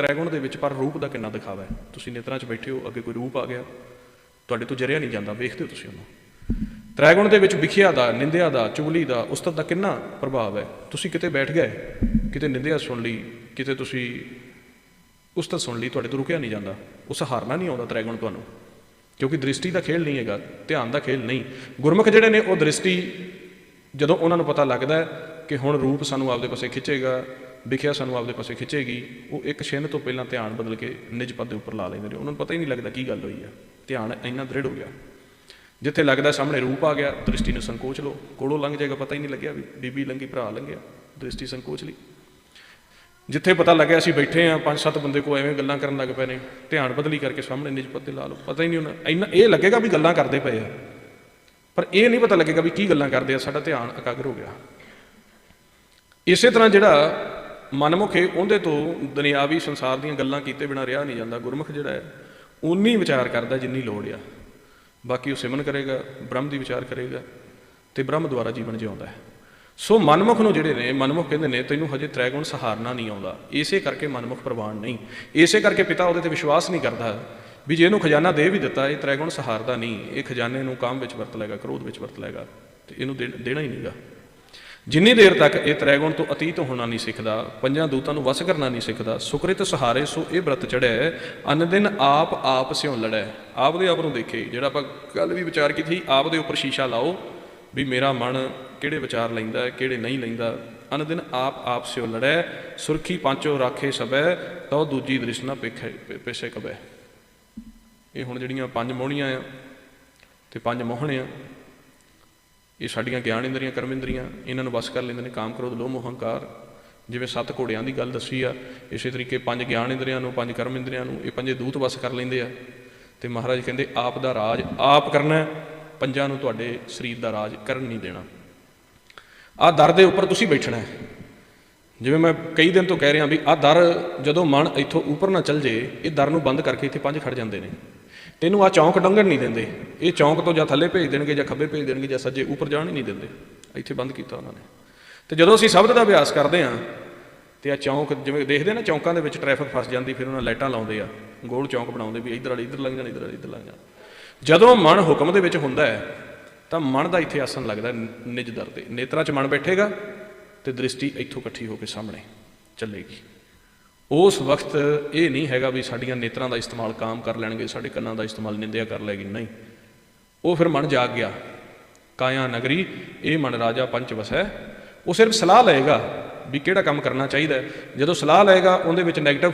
ਤ੍ਰੈਗੁਣ ਦੇ ਵਿੱਚ ਪਰ ਰੂਪ ਦਾ ਕਿੰਨਾ ਦਿਖਾਵਾ ਹੈ? ਤੁਸੀਂ ਨੇਤਰਾਂ 'ਚ ਬੈਠੇ ਹੋ, ਅੱਗੇ ਕੋਈ ਰੂਪ ਆ ਗਿਆ। ਤੁਹਾਡੇ ਤੋਂ ਜਰਿਆ ਨਹੀਂ ਜਾਂਦਾ, ਵੇਖਦੇ ਹੋ ਤੁਸੀਂ ਉਹਨੂੰ। ਤ੍ਰੈਗੁਣ ਦੇ ਵਿੱਚ ਵਿਖਿਆ ਦਾ, ਨਿੰਦਿਆ ਦਾ, ਚੁਗਲੀ ਦਾ ਉਸਤਤ ਦਾ ਕਿੰਨਾ ਪ੍ਰਭਾਵ ਹੈ? ਤੁਸੀਂ ਕਿਤੇ ਬੈਠ ਗਏ, ਕਿਤੇ ਨਿੰਦਿਆ ਸੁਣ ਲਈ, ਕਿਤੇ ਤੁਸੀਂ ਉਸਤਤ ਸੁਣ ਲਈ, ਤੁਹਾਡੇ ਤੋਂ ਰੁਕਿਆ ਨਹੀਂ ਜਾਂਦਾ। ਉਹ ਸਹਾਰਨਾ ਨਹੀਂ ਆਉਂਦਾ ਤ੍ਰੈਗੁਣ ਤੁਹਾਨੂੰ। ਕਿਉਂਕਿ ਦ੍ਰਿਸ਼ਟੀ ਦਾ ਖੇਲ ਨਹੀਂ ਹੈਗਾ, ਧਿਆਨ ਦਾ ਖੇਲ ਨਹੀਂ। ਗੁਰਮੁਖ ਜਿਹੜੇ ਨੇ, ਉਹ ਦ੍ਰਿਸ਼ਟੀ ਜਦੋਂ ਉਹਨਾਂ ਨੂੰ ਪਤਾ ਲੱਗਦਾ ਕਿ ਹੁਣ ਰੂਪ ਸਾਨੂੰ ਆਪਦੇ ਪਾਸੇ ਖਿੱਚੇਗਾ ਵਿਖਿਆ ਸਾਨੂੰ ਆਪਦੇ ਪਾਸੇ ਖਿੱਚੇਗੀ, ਉਹ ਇੱਕ ਛਿੰਨ ਤੋਂ ਪਹਿਲਾਂ ਧਿਆਨ ਬਦਲ ਕੇ ਨਿਜ ਪਦ ਦੇ ਉੱਪਰ ਲਾ ਲੈਂਦੇ ਨੇ। ਉਹਨਾਂ ਨੂੰ ਪਤਾ ਹੀ ਨਹੀਂ ਲੱਗਦਾ ਕੀ ਗੱਲ ਹੋਈ ਆ। ਧਿਆਨ ਇੰਨਾ ਦ੍ਰਿੜ ਹੋ ਗਿਆ। ਜਿੱਥੇ ਲੱਗਦਾ ਸਾਹਮਣੇ ਰੂਪ ਆ ਗਿਆ, ਦ੍ਰਿਸ਼ਟੀ ਨੂੰ ਸੰਕੋਚ ਲਓ। ਕੋਲੋਂ ਲੰਘ ਜਾਏਗਾ, ਪਤਾ ਹੀ ਨਹੀਂ ਲੱਗਿਆ ਵੀ ਬੀਬੀ ਲੰਗੀ ਭਰਾ ਲੰਘਿਆ। ਦ੍ਰਿਸ਼ਟੀ ਸੰਕੋਚ ਲਈ। ਜਿੱਥੇ ਪਤਾ ਲੱਗਿਆ ਅਸੀਂ ਬੈਠੇ ਆ ਪੰਜ ਸੱਤ ਬੰਦੇ ਕੋ ਐਵੇਂ ਗੱਲਾਂ ਕਰਨ ਲੱਗ ਪਏ ਨੇ। ਧਿਆਨ ਬਦਲੀ ਕਰਕੇ ਸਾਹਮਣੇ ਨਿਜ 'ਤੇ ਲਾ ਲਓ। ਪਤਾ ਹੀ ਨਹੀਂ ਉਹਨਾਂ, ਇੰਨਾ ਇਹ ਲੱਗੇਗਾ ਵੀ ਗੱਲਾਂ ਕਰਦੇ ਪਏ ਆ। ਪਰ ਇਹ ਨਹੀਂ ਪਤਾ ਲੱਗੇਗਾ ਵੀ ਕੀ ਗੱਲਾਂ ਕਰਦੇ ਆ। ਸਾਡਾ ਧਿਆਨ ਇਕਾਗਰ ਹੋ ਗਿਆ। ਇਸੇ ਤਰ੍ਹਾਂ ਜਿਹੜਾ ਮਨਮੁਖ ਹੈ ਉਹਦੇ ਤੋਂ ਦੁਨਿਆਵੀ ਸੰਸਾਰ ਦੀਆਂ ਗੱਲਾਂ ਕੀਤੇ ਬਿਨਾ ਰਿਹਾ ਨਹੀਂ ਜਾਂਦਾ। ਗੁਰਮੁਖ ਜਿਹੜਾ ਹੈ ਉਨੀ ਵਿਚਾਰ ਕਰਦਾ ਜਿੰਨੀ ਲੋੜ ਆ। ਬਾਕੀ ਉਹ ਸਿਮਨ ਕਰੇਗਾ, ਬ੍ਰਹਮ ਦੀ ਵਿਚਾਰ ਕਰੇਗਾ ਤੇ ਬ੍ਰਹਮ ਦੁਆਰਾ ਜੀਵਨ ਜਿਉਂਦਾ ਹੈ। ਸੋ ਮਨਮੁਖ ਨੂੰ ਜਿਹੜੇ ਨੇ, ਮਨਮੁਖ ਕਹਿੰਦੇ ਨੇ, ਤੈਨੂੰ ਹਜੇ ਤ੍ਰੈਗੁਣ ਸਹਾਰਨਾ ਨਹੀਂ ਆਉਂਦਾ। ਇਸੇ ਕਰਕੇ ਮਨਮੁਖ ਪ੍ਰਵਾਨ ਨਹੀਂ। ਇਸੇ ਕਰਕੇ ਪਿਤਾ ਉਹਦੇ ਤੇ ਵਿਸ਼ਵਾਸ ਨਹੀਂ ਕਰਦਾ ਵੀ ਜੇ ਇਹਨੂੰ ਖਜ਼ਾਨਾ ਦੇ ਵੀ ਦਿੱਤਾ, ਇਹ ਤ੍ਰੈਗੁਣ ਸਹਾਰਦਾ ਨਹੀਂ। ਇਹ ਖਜ਼ਾਨੇ ਨੂੰ ਕਾਮ ਵਿੱਚ ਵਰਤ ਲਏਗਾ, ਕ੍ਰੋਧ ਵਿੱਚ ਵਰਤ ਲਏਗਾ ਤੇ ਇਹਨੂੰ ਦੇ- ਦੇਣਾ ਹੀ ਨਹੀਂਗਾ। ਜਿੰਨੀ ਦੇਰ ਤੱਕ ਇਹ ਤ੍ਰੈਗੁਣ ਤੋਂ ਅਤੀਤ ਹੋਣਾ ਨਹੀਂ ਸਿੱਖਦਾ, ਪੰਜਾਂ ਦੂਤਾਂ ਨੂੰ ਵਸ ਕਰਨਾ ਨਹੀਂ ਸਿੱਖਦਾ, ਸੁਕ੍ਰਿਤ ਸਹਾਰੇ ਸੋ ਇਹ ਵਰਤ ਚੜਿਆ ਅਨ ਦਿਨ ਆਪ ਆਪ ਸਿਉ ਲੜੈ। ਆਪ ਦੇ ਆਪ ਨੂੰ ਦੇਖੇ, ਜਿਹੜਾ ਆਪਾਂ ਕੱਲ ਵੀ ਵਿਚਾਰ ਕੀਤੀ, ਆਪ ਦੇ ਉੱਪਰ ਸ਼ੀਸ਼ਾ ਲਾਓ ਵੀ ਮੇਰਾ ਮਨ ਕਿਹੜੇ ਵਿਚਾਰ ਲੈਂਦਾ ਹੈ ਕਿਹੜੇ ਨਹੀਂ ਲੈਂਦਾ। ਅਨ ਦਿਨ ਆਪ ਆਪ ਸਿਉ ਲੜੈ, ਸੁਰਖੀ ਪਾਂਚੋ ਰਾਖੇ ਸਬੈ, ਤਉ ਦੂਜੀ ਦ੍ਰਿਸ਼ ਨਾ ਪੇਖੇ ਪੇਸ਼ੇ ਕਬੈ। ਇਹ ਹੁਣ ਜਿਹੜੀਆਂ ਪੰਜ ਮੋਹਣੀਆਂ ਆ ਤੇ ਪੰਜ ਮੋਹਣੇ ਆ ਇਹ ਸਾਡੀਆਂ ਗਿਆਨ ਇੰਦਰੀਆਂ ਕਰਮ ਇੰਦਰੀਆਂ ਇਹਨਾਂ ਨੂੰ ਵਸ ਕਰ ਲੈਂਦੇ ਨੇ, ਕਾਮ, ਕ੍ਰੋਧ, ਲੋਭ ਮੋਹ ਜਿਵੇਂ ਸੱਤ ਘੋੜਿਆਂ ਦੀ ਗੱਲ ਦੱਸੀ ਆ, ਇਸੇ ਤਰੀਕੇ ਪੰਜ ਗਿਆਨ ਇੰਦਰੀਆਂ ਨੂੰ, ਪੰਜ ਕਰਮ ਇੰਦਰੀਆਂ ਨੂੰ, ਇਹ ਪੰਜੇ ਦੂਤ ਵਸ ਕਰ ਲੈਂਦੇ ਆ। ਤੇ ਮਹਾਰਾਜ ਕਹਿੰਦੇ, ਆਪ ਦਾ ਰਾਜ ਆਪ ਕਰਨਾ ਪੰਜਾਂ ਨੂੰ ਤੁਹਾਡੇ ਸਰੀਰ ਦਾ ਰਾਜ ਕਰਨ ਨਹੀਂ ਦੇਣਾ। ਆਹ ਦਰ ਦੇ ਉੱਪਰ ਤੁਸੀਂ ਬੈਠਣਾ ਹੈ। ਜਿਵੇਂ ਮੈਂ ਕਈ ਦਿਨ ਤੋਂ ਕਹਿ ਰਿਹਾ ਵੀ ਆਹ ਦਰ ਜਦੋਂ ਮਨ ਇੱਥੋਂ ਉੱਪਰ ਨਾ ਚੱਲ ਜੇ ਇਹ ਦਰ ਨੂੰ ਬੰਦ ਕਰਕੇ ਇੱਥੇ ਪੰਜ ਖੜ ਜਾਂਦੇ ਨੇ। ਤੈਨੂੰ ਆ ਚੌਂਕ ਡੰਗਣ ਨਹੀਂ ਦਿੰਦੇ। ਇਹ ਚੌਂਕ ਤੋਂ ਜਾਂ ਥੱਲੇ ਭੇਜ ਦੇਣਗੇ ਜਾਂ ਖੱਬੇ ਭੇਜ ਦੇਣਗੇ ਜਾਂ ਸੱਜੇ ਉੱਪਰ ਜਾਣ ਹੀ ਨਹੀਂ ਦਿੰਦੇ। ਇੱਥੇ ਬੰਦ ਕੀਤਾ ਉਹਨਾਂ ਨੇ। ਤੇ ਜਦੋਂ ਅਸੀਂ ਸ਼ਬਦ ਦਾ ਅਭਿਆਸ ਕਰਦੇ ਹਾਂ, ਤੇ ਆ ਚੌਂਕ ਜਿਵੇਂ ਦੇਖਦੇ ਨਾ, ਚੌਂਕਾਂ ਦੇ ਵਿੱਚ ਟ੍ਰੈਫਿਕ ਫਸ ਜਾਂਦੀ, ਫਿਰ ਉਹਨਾਂ ਲਾਈਟਾਂ ਲਾਉਂਦੇ ਆ। ਗੋਲ ਚੌਂਕ ਬਣਾਉਂਦੇ ਵੀ ਇੱਧਰ ਵਾਲੇ, ਇੱਧਰ ਲੰਘ ਜਾਣ, ਇੱਧਰ ਵਾਲੀ, ਇੱਧਰ ਲੰਘ ਜਾਣ। ਜਦੋਂ ਮਨ ਹੁਕਮ ਦੇ ਵਿੱਚ ਹੁੰਦਾ ਹੈ, ਤਾਂ ਮਨ ਦਾ ਇੱਥੇ ਆਸਣ ਲੱਗਦਾ ਹੈ ਨਿਜ ਦਰ ਤੇ। ਨੇਤਰਾਂ 'ਚ ਮਨ ਬੈਠੇਗਾ ਤੇ ਦ੍ਰਿਸ਼ਟੀ ਇੱਥੋਂ ਇਕੱਠੀ ਹੋ ਕੇ ਸਾਹਮਣੇ ਚੱਲੇਗੀ। ਉਸ ਵਕਤ ਇਹ ਨਹੀਂ ਹੈਗਾ ਵੀ ਸਾਡੀਆਂ ਨੇਤਰਾਂ ਦਾ ਇਸਤੇਮਾਲ ਕਾਮ ਕਰ ਲੈਣਗੇ, ਸਾਡੇ ਕੰਨਾਂ ਦਾ ਇਸਤੇਮਾਲ ਨਿੰਦਿਆ ਕਰ ਲੈਗੀ ਨਹੀਂ। ਉਹ ਫਿਰ ਮਨ ਜਾਗ ਗਿਆ। ਕਾਇਆ ਨਗਰੀ, ਇਹ ਮਨ ਰਾਜਾ ਪੰਚ ਵਸੈ। ਉਹ ਸਿਰਫ ਸਲਾਹ ਲਏਗਾ ਵੀ ਕਿਹੜਾ ਕੰਮ ਕਰਨਾ ਚਾਹੀਦਾ ਜਦੋਂ ਸਲਾਹ ਲਏਗਾ, ਉਹਦੇ ਵਿੱਚ 네ਗੇਟਿਵ